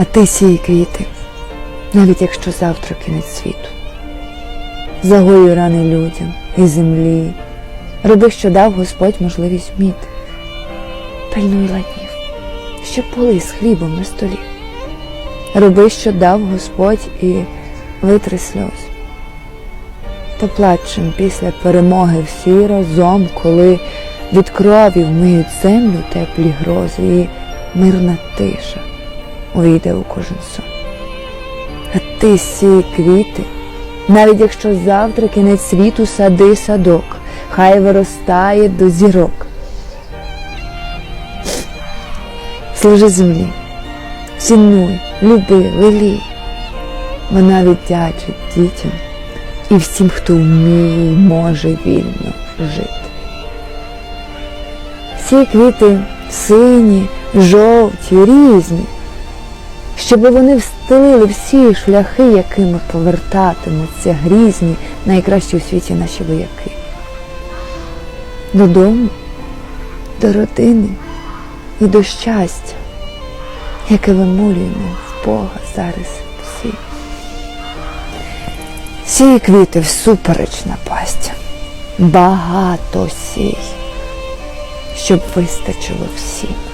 А ти сій квіти, навіть якщо завтра кінець світу. Загоюй рани людям і землі. Роби, що дав Господь можливість вміти. Пильнуй ладнів, щоб поли з хлібом на столі. Роби, що дав Господь, і витри сльоз. Та плачем після перемоги всі разом, коли від крові вмиють землю теплі грози, і мирна тиша увійде у кожен сон. А ти сій квіти, навіть якщо завтра кінець світу сади садок, хай виростає до зірок. Служи землі, цінуй, люби, лелій. Вона віддячить дітям і всім, хто вміє може вільно жити. Ці квіти сині, жовті, різні, щоб вони встелили всі шляхи, якими повертатимуться грізні найкращі у світі наші вояки. Додому, до родини і до щастя, яке вимолюємо в Бога зараз всі. Сій квіти всупереч напасть, багато сій, щоб вистачило всім.